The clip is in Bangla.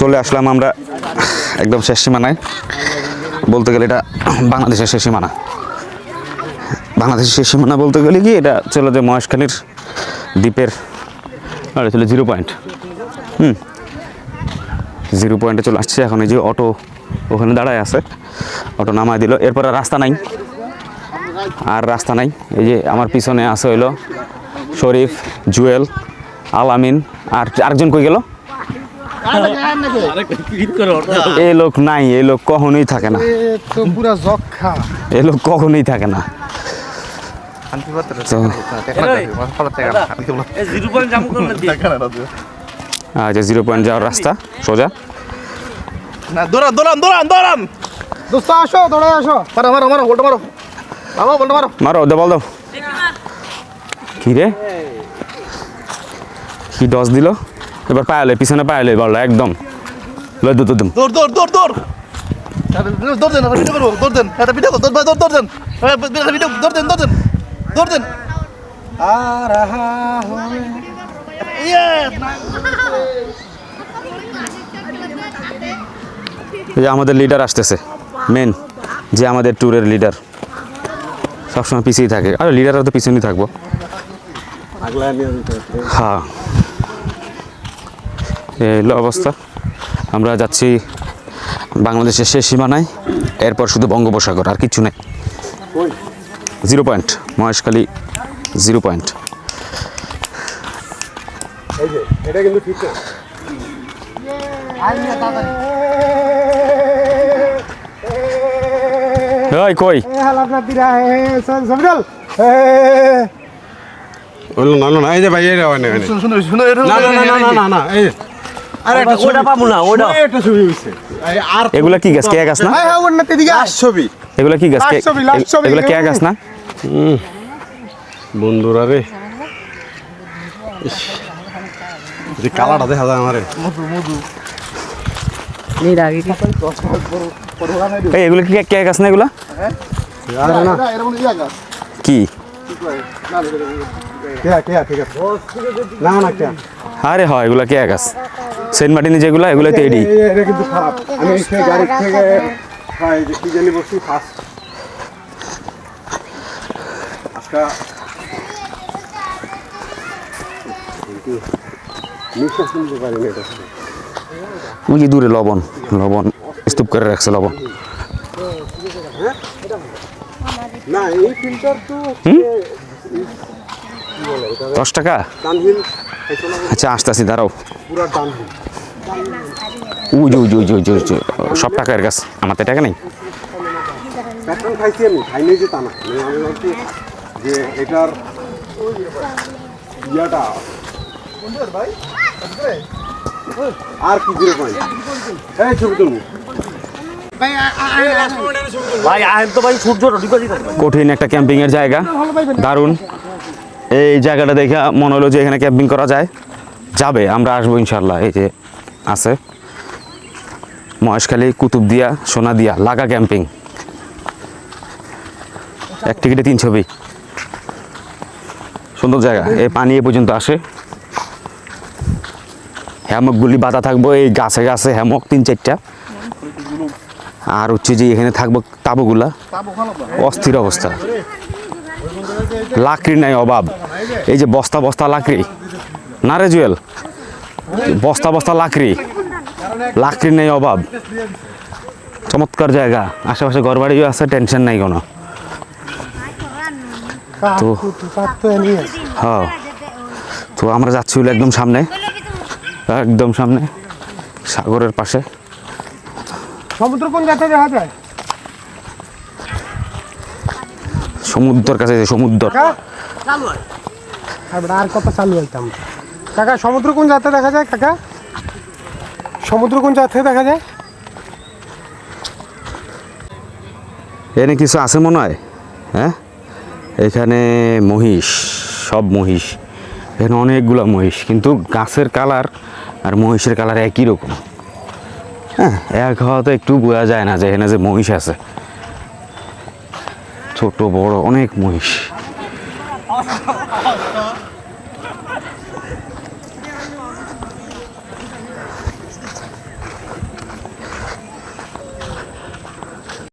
চলে আসলাম আমরা একদম শেষ সীমানায়। বলতে গেলে এটা বাংলাদেশের শেষ সীমানা। বাংলাদেশের শেষ সীমানা বলতে গেলে কি, এটা চলে যে মহেশখালীর দ্বীপের, আর চলে জিরো পয়েন্ট। হুম। জিরো পয়েন্টে চলে আসছে, এখন এই যে অটো ওখানে দাঁড়ায় আছে। অটো নামায় দিল, এরপর রাস্তা নাই। আর রাস্তা নাই। এই যে আমার পিছনে আছে হইল শরীফ, জুয়েল আলামিন আর আরেকজন কই গেল? এই লোক নাই এই লোক কখনোই থাকে না। তো এই লোক কখনোই থাকে না। আচ্ছা জিরো পয়েন্ট যাওয়ার রাস্তা সোজা। না দৌড়ান দৌড়ান দৌড়ান দৌড়ান। দোস্ত আসো দৌড়ে আসো। মারো মারো মারো গোলটা মারো। মারো গোলটা মারো। মারো দে বল দাও কি রে? কি দশ দিল? এবার পায়ালে পিছনে পায়ালে বলল একদম। লয় দুটো দিম দৌড় দৌড় দৌড় দৌড়। দৌড় দেন ভিডিও করব। দৌড় দেন একটা ভিডিও দৌড় দৌড় দৌড় দেন। ভিডিও দৌড় দেন দৌড় দেন দৌড় দেন আর আহা হবে ইয়েস এই যে আমাদের লিডার আসতেছে মেন যে আমাদের ট্যুরের লিডার সবসময় পিছিয়েই থাকে। আর লিডাররা তো পিছনেই থাকব। হ্যাঁ। এই হলো অবস্থা আমরা যাচ্ছি বাংলাদেশের শেষ সীমানায় এরপর শুধু বঙ্গোপসাগর আর কিছু নেই zero point Maheshkhali zero point ওই কই না না না এই যে ভাই হয় না এখানে। শুনো শুনো শুনো না না না না না না না এই যে আরে ওটা পাবো না ওটা একটা ছবি হইছে। আর এগুলা কি গাছ? কে গাছ না? হ্যাঁ হ্যাঁ দিকে ছবি। এগুলা কি গাছ? কে-। এগুলা কে গাছ না? বন্ধুরা রে। যে কালারটা দেখা যায় আমারে। এই এগুলো কি কে গাছ না এগুলা? কি কে কে না কে? আরে হয় এগুলা কে গাছ? সেন্ট মার্টিনে যেগুলা এগুলো তো এডি। এই- এই- এটা কিন্তু খারাপ। আমি সেই গাড়ি থেকে যে কি জানি বসছি ফার্স্ট। আজকা নিঃশ্বাস নিতে পারি না এটা। ওই যে দূরে লবণ লবণ স্তূপ করে রাখছে লবণ। না এই ফিল্টার তো দশ টাকা আচ্ছা আসতেছি দাঁড়াও পুরা ডানহিল উজ উজ উজ উজ উজ সব টাকার গাছ আমার তো টাকা নেই প্যাটার্ন খাইছি আমি খাই নাই যে তা না মানে আমি ভাবছি যে এটার ইয়াটা আর কি জিরো পয়েন্ট এই ছবি তুলবো ভাই আহেন তো ভাই, সূর্য কঠিন একটা ক্যাম্পিং এর জায়গা। দারুণ। এই জায়গাটা দেখে মনে হলো যে এখানে ক্যাম্পিং করা যায়। যাবে, আমরা আসব ইনশাল্লাহ এই যে আছে। মহেশখালী, কুতুবদিয়া, সোনাদিয়া, লাগা ক্যাম্পিং এক টিকিটে তিন ছবি। সুন্দর জায়গা। এই পানি এ পর্যন্ত আসে। হ্যামকগুলি বাঁধা থাকব, এই গাছে গাছে হ্যামক, তিন চারটা। আর হচ্ছে যে এখানে থাকব তাবুগুলা। অস্থির অবস্থা। লাকড়ি নাই অভাব। এই যে বস্তা বস্তা লাকড়ি। না রে জুয়েল? বস্তা বস্তা লাকড়ি। লাকড়ি নেই অভাব। চমৎকার জায়গা। আশেপাশে ঘর বাড়িও আছে, টেনশন নাই কোনো। তো হ্যাঁ। তো আমরা যাচ্ছি একদম সামনে। একদম সামনে। সাগরের পাশে। সমুদ্র কোন জায়গায় দেখা যায়? সমুদ্রের কাছে সমুদ্র। আর কত চালু হইতাম? কাকা সমুদ্র কোন জায়গাতে দেখা যায় কাকা? সমুদ্র কোন জায়গা দেখা যায়? এখানে কিছু আছে মনে হয়? হ্যাঁ? এখানে মহিষ সব মহিষ। এখানে অনেকগুলো মহিষ কিন্তু গাছের কালার আর মহিষের কালার একই রকম। হ্যাঁ এক হওয়াতে একটু বোঝা যায় না যে এখানে যে মহিষ আছে। ছোট, বড়, অনেক মহিষ।